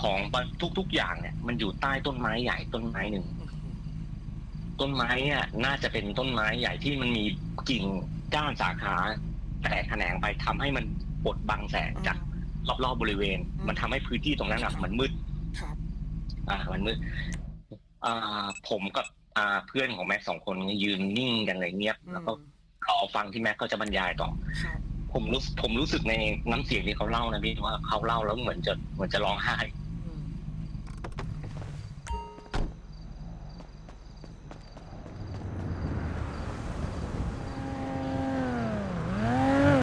ของทุกๆอย่างเนี่ย มันอยู่ใต้ต้นไม้ใหญ่ต้นไม้หนึ่งอืมต้นไม้เนี่ยน่าจะเป็นต้นไม้ใหญ่ที่มันมีกิ่งก้านสาขาแตกแขนงไปทำให้มันบดบังแสงจากรอบๆบริเวณอืมมันทำให้พื้นที่ตรงนั้นอะมันมืด ครับ อ่ามันมืดอ่า ผมกับอ่าเพื่อนของแม็กสองคนยืนนิ่งกันเลยเงียบอืมแล้วก็รอฟังที่แม็กก็จะบรรยายต่อ ครับ ผมรู้ผมรู้สึกในน้ำเสียงที่เขาเล่านะพี่ว่าเขาเล่าแล้วเหมือนจะเหมือนจะร้องไห้